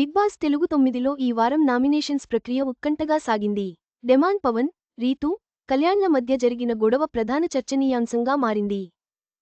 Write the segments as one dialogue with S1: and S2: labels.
S1: Big boss Telugu తొమ్మిదిలో ఈ వారం నామినేషన్స్ ప్రక్రియ ఉత్కంఠగా సాగింది. డెమాన్ పవన్ రీతు కళ్యాణ్ల మధ్య జరిగిన గొడవ ప్రధాన చర్చనీయాంశంగా మారింది.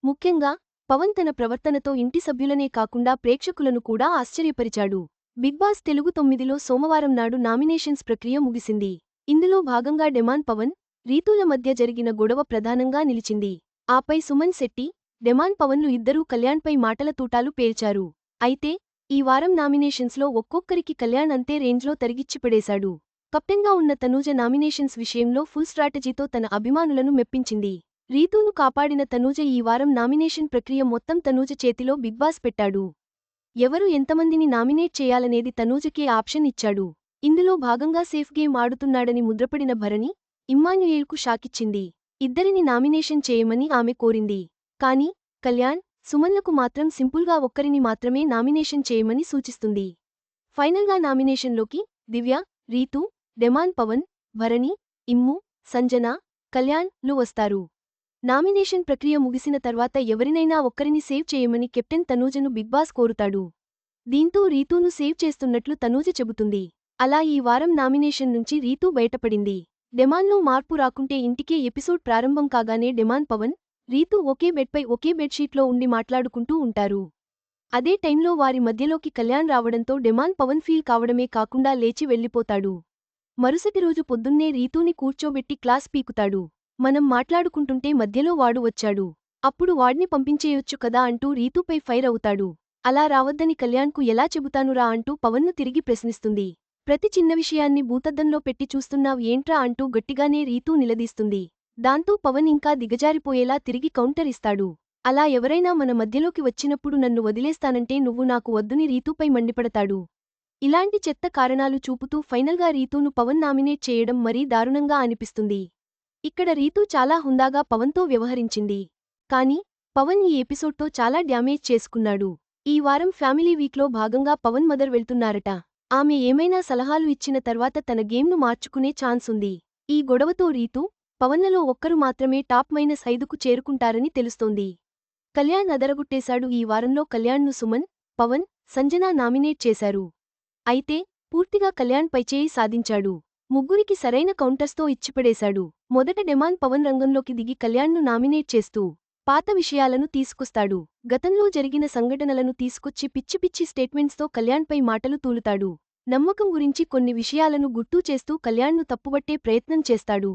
S1: ముఖ్యంగా పవన్ తన ప్రవర్తనతో ఇంటి సభ్యులనే కాకుండా ప్రేక్షకులను కూడా ఆశ్చర్యపరిచాడు. బిగ్ బాస్ తెలుగు తొమ్మిదిలో సోమవారం నాడు నామినేషన్స్ ప్రక్రియ ముగిసింది. ఇందులో భాగంగా డెమాన్ పవన్ రీతుల మధ్య జరిగిన గొడవ ప్రధానంగా నిలిచింది. ఆపై సుమన్ శెట్టి డెమాన్ పవన్లు ఇద్దరూ కళ్యాణ్పై మాటల తూటాలు పేల్చారు. అయితే ఈ వారం నామినేషన్స్లో ఒక్కొక్కరికి కళ్యాణ్ అంతే రేంజ్లో తరిగిచ్చిపడేశాడు. కెప్టెన్గా ఉన్న తనూజ నామినేషన్స్ విషయంలో ఫుల్ స్ట్రాటజీతో తన అభిమానులను మెప్పించింది. రీతూను కాపాడిన తనూజ ఈ వారం నామినేషన్ ప్రక్రియ మొత్తం తనూజ చేతిలో బిగ్ బాస్ పెట్టాడు. ఎవరు ఎంతమందిని నామినేట్ చేయాలనేది తనూజకే ఆప్షన్ ఇచ్చాడు. ఇందులో భాగంగా సేఫ్ గేమ్ ఆడుతున్నాడని ముద్రపడిన భరణి ఇమ్మాన్యుయేల్కు షాకిచ్చింది. ఇద్దరిని నామినేషన్ చేయమని ఆమె కోరింది. కాని కళ్యాణ్ సుమన్లకు మాత్రం సింపుల్గా ఒక్కరిని మాత్రమే నామినేషన్ చేయమని సూచిస్తుంది. ఫైనల్గా నామినేషన్లోకి దివ్య రీతు డెమాన్ పవన్ భరణి ఇమ్ము సంజన కళ్యాణ్లు వస్తారు. నామినేషన్ ప్రక్రియ ముగిసిన తర్వాత ఎవరినైనా ఒక్కరిని సేవ్ చేయమని కెప్టెన్ తనూజను బిగ్ బాస్ కోరుతాడు. దీంతో రీతూను సేవ్ చేస్తున్నట్లు తనూజ చెబుతుంది. అలా ఈ వారం నామినేషన్ నుంచి రీతూ బయటపడింది. డెమాన్లో మార్పు రాకుంటే ఇంటికే ఎపిసోడ్ ప్రారంభం కాగానే డెమాన్ పవన్ రీతూ ఒకే బెడ్పై ఒకే బెడ్షీట్లో ఉండి మాట్లాడుకుంటూ ఉంటారు. అదే టైంలో వారి మధ్యలోకి కళ్యాణ్ రావడంతో డెమాన్ పవన్ ఫీల్ కావడమే కాకుండా లేచి వెళ్ళిపోతాడు. మరుసటి రోజు పొద్దున్నే రీతూని కూర్చోబెట్టి క్లాస్ పీకుతాడు. మనం మాట్లాడుకుంటుంటే మధ్యలో వాడు వచ్చాడు. అప్పుడు వాడ్ని పంపించేయొచ్చు కదా అంటూ రీతూపై ఫైర్ అవుతాడు. అలా రావద్దని కళ్యాణ్కు ఎలా చెబుతానురా అంటూ పవన్ను తిరిగి ప్రశ్నిస్తుంది. ప్రతి చిన్న విషయాన్ని భూతద్దంలో పెట్టి చూస్తున్నావు ఏంట్రా అంటూ గట్టిగానే రీతూ నిలదీస్తుంది. దాంతో పవన్ ఇంకా దిగజారిపోయేలా తిరిగి కౌంటర్ ఇస్తాడు. అలా ఎవరైనా మన మధ్యలోకి వచ్చినప్పుడు నన్ను వదిలేస్తానంటే నువ్వు నాకు వద్దుని రీతూపై మండిపడతాడు. ఇలాంటి చెత్త కారణాలు చూపుతూ ఫైనల్గా రీతూను పవన్ నామినేట్ చేయడం మరీ దారుణంగా అనిపిస్తుంది. ఇక్కడ రీతూ చాలా హుందాగా పవన్తో వ్యవహరించింది. కాని పవన్ ఈ ఎపిసోడ్తో చాలా డ్యామేజ్ చేసుకున్నాడు. ఈ వారం ఫ్యామిలీ వీక్లో భాగంగా పవన్ మదర్ వెళ్తున్నారట. ఆమె ఏమైనా సలహాలు ఇచ్చిన తర్వాత తన గేమ్ను మార్చుకునే ఛాన్స్ ఉంది ఈ గొడవతో రీతూ పవన్నలో ఒక్కరు మాత్రమే టాప్ మైనస్ ఐదుకు చేరుకుంటారని తెలుస్తోంది. కళ్యాణ్ అదరగొట్టేశాడు. ఈ వారంలో కళ్యాణ్ను సుమన్ పవన్ సంజన నామినేట్ చేశారు. అయితే పూర్తిగా కళ్యాణ్ పైచేయి సాధించాడు. ముగ్గురికి సరైన కౌంటర్స్తో ఇచ్చిపడేశాడు. మొదట డెమాన్ పవన్ రంగంలోకి దిగి కళ్యాణ్ను నామినేట్ చేస్తూ పాత విషయాలను తీసుకొస్తాడు. గతంలో జరిగిన సంఘటనలను తీసుకొచ్చి పిచ్చి పిచ్చి స్టేట్మెంట్స్తో కళ్యాణ్పై మాటలు తూలుతాడు. నమ్మకం గురించి కొన్ని విషయాలను గుర్తూ చేస్తూ కళ్యాణ్ను తప్పుబట్టే ప్రయత్నం చేస్తాడు.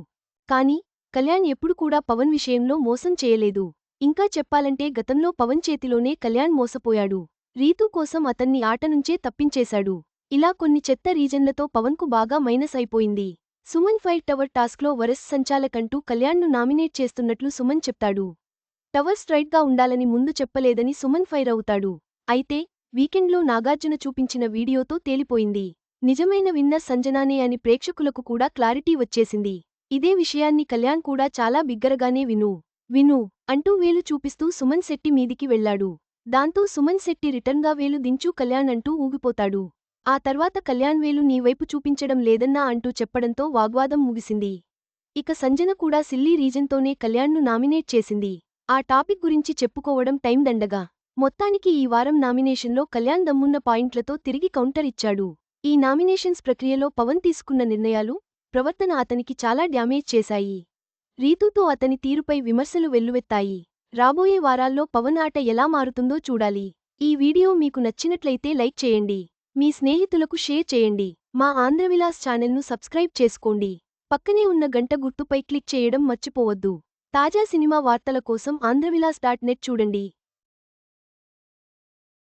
S1: కాని కళ్యాణ్ ఎప్పుడు కూడా పవన్ విషయంలో మోసం చేయలేదు. ఇంకా చెప్పాలంటే గతంలో పవన్ చేతిలోనే కళ్యాణ్ మోసపోయాడు. రీతూ కోసం అతన్ని ఆట నుంచే తప్పించేశాడు. ఇలా కొన్ని చెత్త రీజన్లతో పవన్కు బాగా మైనస్ అయిపోయింది. సుమన్ ఫైర్ టవర్ టాస్క్లో వరస్ సంచాలకంటూ కళ్యాణ్ను నామినేట్ చేస్తున్నట్లు సుమన్ చెప్తాడు. టవర్ స్ట్రైట్గా ఉండాలని ముందు చెప్పలేదని సుమన్ ఫైర్ అవుతాడు. అయితే వీకెండ్లో నాగార్జున చూపించిన వీడియోతో తేలిపోయింది. నిజమైన విన్నర్ సంజనానే అని ప్రేక్షకులకు కూడా క్లారిటీ వచ్చేసింది. ఇదే విషయాన్ని కళ్యాణ్ కూడా చాలా బిగ్గరగానే విను. విను అంటూ వేలు చూపిస్తూ సుమన్ శెట్టి మీదికి వెళ్ళాడు దాంతో సుమన్ శెట్టి రిటర్న్గా వేలు దించు కళ్యాణ్ అంటూ ఊగిపోతాడు. ఆ తర్వాత కళ్యాణ్ వేలు నీ వైపు చూపించడం లేదన్నా అంటూ చెప్పడంతో వాగ్వాదం ముగిసింది. ఇక సంజన కూడా సిల్లీ రీజన్తోనే కళ్యాణ్ను నామినేట్ చేసింది. ఆ టాపిక్ గురించి చెప్పుకోవడం టైం దండగా. మొత్తానికి ఈ వారం నామినేషన్లో కళ్యాణ్ దమ్మున్న పాయింట్లతో తిరిగి కౌంటర్ ఇచ్చాడు. ఈ నామినేషన్స్ ప్రక్రియలో పవన్ తీసుకున్న నిర్ణయాలు ప్రవర్తన అతనికి చాలా డ్యామేజ్ చేశాయి. రీతూతో అతని తీరుపై విమర్శలు వెల్లువెత్తాయి. రాబోయే వారాల్లో పవన్ ఆట ఎలా మారుతుందో చూడాలి. ఈ వీడియో మీకు నచ్చినట్లయితే లైక్ చేయండి. మీ స్నేహితులకు షేర్ చేయండి. మా ఆంధ్రవిలాస్ ఛానల్ను సబ్స్క్రైబ్ చేసుకోండి. పక్కనే ఉన్న గంట గుర్తుపై క్లిక్ చేయడం మర్చిపోవద్దు. తాజా సినిమా వార్తల కోసం ఆంధ్రవిలాస్ డాట్ నెట్ చూడండి.